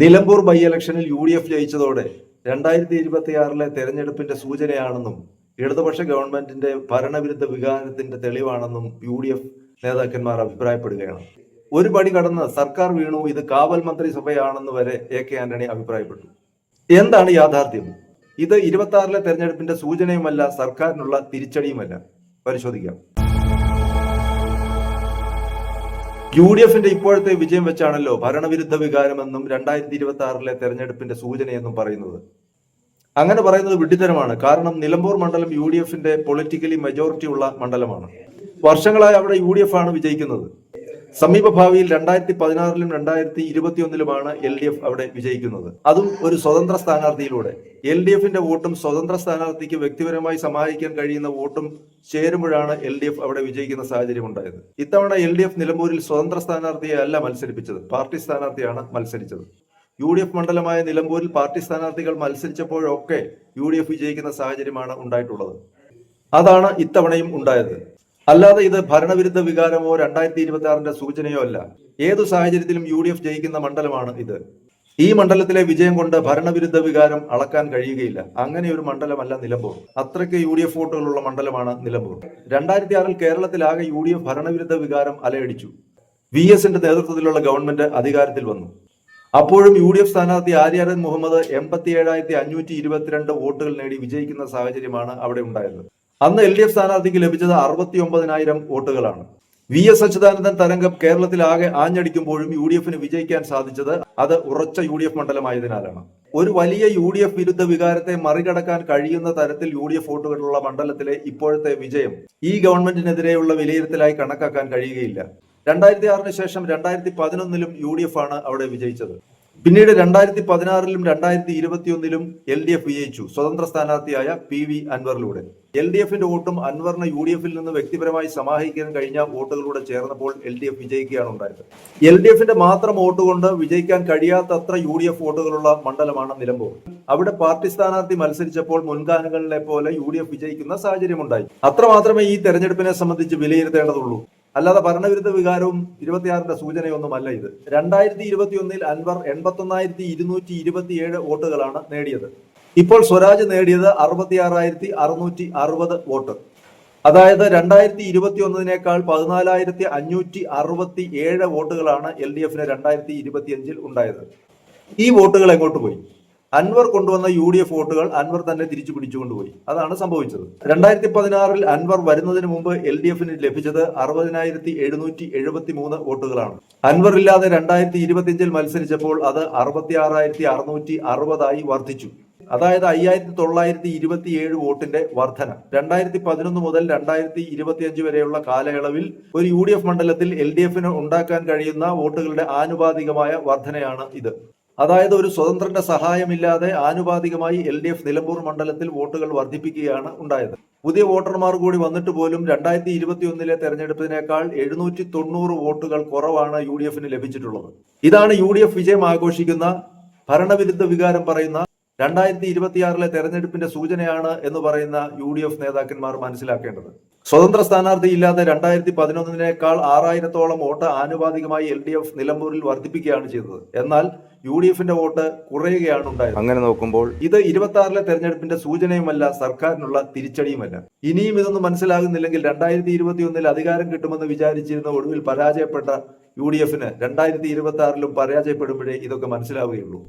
Nilambur by ഇലക്ഷനിൽ U D F ജയിച്ചതോടെ രണ്ടായിരത്തി ഇരുപത്തിയാറിലെ തെരഞ്ഞെടുപ്പിന്റെ സൂചനയാണെന്നും ഇടതുപക്ഷ ഗവൺമെന്റിന്റെ ഭരണവിരുദ്ധ വികാരത്തിന്റെ തെളിവാണെന്നും യു ഡി എഫ് നേതാക്കന്മാർ അഭിപ്രായപ്പെടുകയാണ്. ഒരു പടി കടന്ന് സർക്കാർ വീണു ഇത് കാവൽ മന്ത്രിസഭയാണെന്ന് വരെ എ കെ ആന്റണി അഭിപ്രായപ്പെട്ടു. എന്താണ് യാഥാർത്ഥ്യം? ഇത് ഇരുപത്തി ആറിലെ തെരഞ്ഞെടുപ്പിന്റെ സൂചനയുമല്ല സർക്കാരിനുള്ള തിരിച്ചടിയുമല്ല. പരിശോധിക്കാം. യു ഡി എഫിന്റെ ഇപ്പോഴത്തെ വിജയം വെച്ചാണല്ലോ ഭരണവിരുദ്ധ വികാരമെന്നും രണ്ടായിരത്തി ഇരുപത്തി ആറിലെ തെരഞ്ഞെടുപ്പിന്റെ സൂചനയെന്നും പറയുന്നത്. അങ്ങനെ പറയുന്നത് വിഡ്ഢിത്തരമാണ് കാരണം നിലമ്പൂർ മണ്ഡലം യു ഡി എഫിന്റെ പൊളിറ്റിക്കലി മെജോറിറ്റി ഉള്ള മണ്ഡലമാണ്. വർഷങ്ങളായി അവിടെ യു ഡി എഫ് ആണ് വിജയിക്കുന്നത്. സമീപ ഭാവിയിൽ രണ്ടായിരത്തി പതിനാറിലും രണ്ടായിരത്തി ഇരുപത്തിയൊന്നിലുമാണ് എൽ ഡി എഫ് അവിടെ വിജയിക്കുന്നത്. അതും ഒരു സ്വതന്ത്ര സ്ഥാനാർത്ഥിയിലൂടെ. എൽ ഡി എഫിന്റെ വോട്ടും സ്വതന്ത്ര സ്ഥാനാർത്ഥിക്ക് വ്യക്തിപരമായി സമാഹരിക്കാൻ കഴിയുന്ന വോട്ടും ചേരുമ്പോഴാണ് എൽ ഡി എഫ് അവിടെ വിജയിക്കുന്ന സാഹചര്യം ഉണ്ടായത് ഇത്തവണ എൽ ഡി എഫ് നിലമ്പൂരിൽ സ്വതന്ത്ര സ്ഥാനാർത്ഥിയെ അല്ല മത്സരിപ്പിച്ചത്. പാർട്ടി സ്ഥാനാർത്ഥിയാണ് മത്സരിച്ചത്. യു ഡി എഫ് മണ്ഡലമായ നിലമ്പൂരിൽ പാർട്ടി സ്ഥാനാർത്ഥികൾ മത്സരിച്ചപ്പോഴൊക്കെ യു ഡി എഫ് വിജയിക്കുന്ന സാഹചര്യമാണ് ഉണ്ടായിട്ടുള്ളത്. അതാണ് ഇത്തവണയും ഉണ്ടായത്. അല്ലാതെ ഇത് ഭരണവിരുദ്ധ വികാരമോ രണ്ടായിരത്തി ഇരുപത്തി ആറിന്റെ സൂചനയോ അല്ല. ഏതു സാഹചര്യത്തിലും യു ഡി എഫ് ജയിക്കുന്ന മണ്ഡലമാണ് ഇത്. ഈ മണ്ഡലത്തിലെ വിജയം കൊണ്ട് ഭരണവിരുദ്ധ വികാരം അളക്കാൻ കഴിയുകയില്ല. അങ്ങനെ ഒരു മണ്ഡലമല്ല നിലമ്പൂർ. അത്രയ്ക്ക് യു ഡി എഫ് വോട്ടുകളുള്ള മണ്ഡലമാണ് നിലമ്പൂർ. രണ്ടായിരത്തി ആറിൽ കേരളത്തിലാകെ യു ഡി എഫ് ഭരണവിരുദ്ധ വികാരം അലയടിച്ചു. വി എസിന്റെ നേതൃത്വത്തിലുള്ള ഗവൺമെന്റ് അധികാരത്തിൽ വന്നു. അപ്പോഴും യു ഡി എഫ് സ്ഥാനാർത്ഥി ആര്യാരൻ മുഹമ്മദ് എൺപത്തി ഏഴായിരത്തി അഞ്ഞൂറ്റി ഇരുപത്തിരണ്ട് വോട്ടുകൾ നേടി വിജയിക്കുന്ന സാഹചര്യമാണ് അവിടെ ഉണ്ടായത്. അന്ന് എൽ ഡി എഫ് സ്ഥാനാർത്ഥിക്ക് ലഭിച്ചത് അറുപത്തി ഒമ്പതിനായിരം വോട്ടുകളാണ്. വി എസ് അച്യുതാനന്ദൻ തരംഗം കേരളത്തിലാകെ ആഞ്ഞടിക്കുമ്പോഴും യു ഡി എഫിന് വിജയിക്കാൻ സാധിച്ചത് അത് ഉറച്ച യു ഡി എഫ് മണ്ഡലമായതിനാലാണ്. ഒരു വലിയ യു ഡി എഫ് വിരുദ്ധ വികാരത്തെ മറികടക്കാൻ കഴിയുന്ന തരത്തിൽ യു ഡി എഫ് വോട്ടുകളുള്ള മണ്ഡലത്തിലെ ഇപ്പോഴത്തെ വിജയം ഈ ഗവൺമെന്റിനെതിരെയുള്ള വിലയിരുത്തലായി കണക്കാക്കാൻ കഴിയുകയില്ല. രണ്ടായിരത്തി ആറിന് ശേഷം രണ്ടായിരത്തി പതിനൊന്നിലും യു ഡി എഫ് ആണ് അവിടെ വിജയിച്ചത്. പിന്നീട് രണ്ടായിരത്തി പതിനാറിലും രണ്ടായിരത്തി ഇരുപത്തിയൊന്നിലും എൽ ഡി എഫ് വിജയിച്ചു. സ്വതന്ത്ര സ്ഥാനാർത്ഥിയായ പി വി അൻവറിലൂടെ. എൽ ഡി എഫിന്റെ വോട്ടും അൻവറിന് യു ഡി എഫിൽ നിന്ന് വ്യക്തിപരമായി സമാഹരിക്കാൻ കഴിഞ്ഞ വോട്ടുകളിലൂടെ ചേർന്നപ്പോൾ എൽ ഡി എഫ് വിജയിക്കുകയാണ് ഉണ്ടായത് എൽ ഡി എഫിന്റെ മാത്രം വോട്ട് കൊണ്ട് വിജയിക്കാൻ കഴിയാത്തത്ര യു ഡി എഫ് വോട്ടുകളുള്ള മണ്ഡലമാണ് നിലമ്പൂർ. അവിടെ പാർട്ടി സ്ഥാനാർത്ഥി മത്സരിച്ചപ്പോൾ മുൻകാലങ്ങളിലെ പോലെ യു ഡി എഫ് വിജയിക്കുന്ന സാഹചര്യമുണ്ടായി. അത്രമാത്രമേ ഈ തെരഞ്ഞെടുപ്പിനെ സംബന്ധിച്ച് വിലയിരുത്തേണ്ടതുള്ളൂ. അല്ലാതെ ഭരണവിരുദ്ധ വികാരവും ഇരുപത്തിയാറിന്റെ സൂചനയൊന്നുമല്ല ഇത്. രണ്ടായിരത്തി ഇരുപത്തിയൊന്നിൽ അൻവർ എൺപത്തൊന്നായിരത്തി ഇരുന്നൂറ്റി ഇരുപത്തിയേഴ് വോട്ടുകളാണ് നേടിയത്. ഇപ്പോൾ സ്വരാജ് നേടിയത് അറുപത്തിയാറായിരത്തി അറുന്നൂറ്റി അറുപത് വോട്ട്. അതായത് രണ്ടായിരത്തി ഇരുപത്തി ഒന്നിനേക്കാൾ പതിനാലായിരത്തി അഞ്ഞൂറ്റി അറുപത്തി ഏഴ് വോട്ടുകളാണ് എൽ ഡി എഫിന് രണ്ടായിരത്തി ഇരുപത്തിയഞ്ചിൽ ഉണ്ടായത്. ഈ വോട്ടുകൾ എങ്ങോട്ട് പോയി? അൻവർ കൊണ്ടുവന്ന യു ഡി എഫ് വോട്ടുകൾ അൻവർ തന്നെ തിരിച്ചു പിടിച്ചുകൊണ്ടുപോയി. അതാണ് സംഭവിച്ചത്. രണ്ടായിരത്തി പതിനാറിൽ അൻവർ വരുന്നതിന് മുമ്പ് എൽ ഡി എഫിന് ലഭിച്ചത് അറുപതിനായിരത്തി എഴുന്നൂറ്റി എഴുപത്തി മൂന്ന് വോട്ടുകളാണ്. അൻവർ ഇല്ലാതെ രണ്ടായിരത്തി ഇരുപത്തിയഞ്ചിൽ മത്സരിച്ചപ്പോൾ അത് അറുപത്തി ആറായിരത്തി അറുന്നൂറ്റി അറുപതായി വർദ്ധിച്ചു. അതായത് അയ്യായിരത്തി തൊള്ളായിരത്തി ഇരുപത്തി ഏഴ് വോട്ടിന്റെ വർധന. രണ്ടായിരത്തി പതിനൊന്ന് മുതൽ രണ്ടായിരത്തി ഇരുപത്തിയഞ്ച് വരെയുള്ള കാലയളവിൽ ഒരു യു ഡി എഫ് മണ്ഡലത്തിൽ എൽ ഡി എഫിന് ഉണ്ടാക്കാൻ കഴിയുന്ന വോട്ടുകളുടെ ആനുപാതികമായ വർധനയാണ് ഇത്. അതായത് ഒരു സ്വതന്ത്രന്റെ സഹായമില്ലാതെ ആനുപാതികമായി എൽ ഡി എഫ് നിലമ്പൂർ മണ്ഡലത്തിൽ വോട്ടുകൾ വർദ്ധിപ്പിക്കുകയാണ് ഉണ്ടായത്. പുതിയ വോട്ടർമാർ കൂടി വന്നിട്ട് പോലും രണ്ടായിരത്തി ഇരുപത്തിയൊന്നിലെ തെരഞ്ഞെടുപ്പിനേക്കാൾ എഴുന്നൂറ്റി തൊണ്ണൂറ് വോട്ടുകൾ കുറവാണ് യു ഡി എഫിന് ലഭിച്ചിട്ടുള്ളത്. ഇതാണ് യു ഡി എഫ് വിജയം ആഘോഷിക്കുന്ന ഭരണവിരുദ്ധ വികാരം പറയുന്ന രണ്ടായിരത്തി ഇരുപത്തിയാറിലെ തെരഞ്ഞെടുപ്പിന്റെ സൂചനയാണ് എന്ന് പറയുന്ന യു ഡി എഫ് നേതാക്കന്മാർ മനസ്സിലാക്കേണ്ടത്. സ്വതന്ത്ര സ്ഥാനാർത്ഥി ഇല്ലാതെ രണ്ടായിരത്തി പതിനൊന്നിനേക്കാൾ ആറായിരത്തോളം വോട്ട് ആനുപാതികമായി എൽ ഡി എഫ് നിലമ്പൂരിൽ വർദ്ധിപ്പിക്കുകയാണ് ചെയ്തത്. എന്നാൽ യു ഡി എഫിന്റെ വോട്ട് കുറയുകയാണ് ഉണ്ടായത്. അങ്ങനെ നോക്കുമ്പോൾ ഇത് ഇരുപത്തി ആറിലെ തെരഞ്ഞെടുപ്പിന്റെ സൂചനയുമല്ല സർക്കാരിനുള്ള തിരിച്ചടിയുമല്ല. ഇനിയും ഇതൊന്നും മനസ്സിലാകുന്നില്ലെങ്കിൽ രണ്ടായിരത്തി ഇരുപത്തി ഒന്നിൽ അധികാരം കിട്ടുമെന്ന് വിചാരിച്ചിരുന്ന ഒടുവിൽ പരാജയപ്പെട്ട യു ഡി എഫിന് രണ്ടായിരത്തി ഇരുപത്തി ആറിലും പരാജയപ്പെടുമ്പോഴേ ഇതൊക്കെ മനസ്സിലാവുകയുള്ളൂ.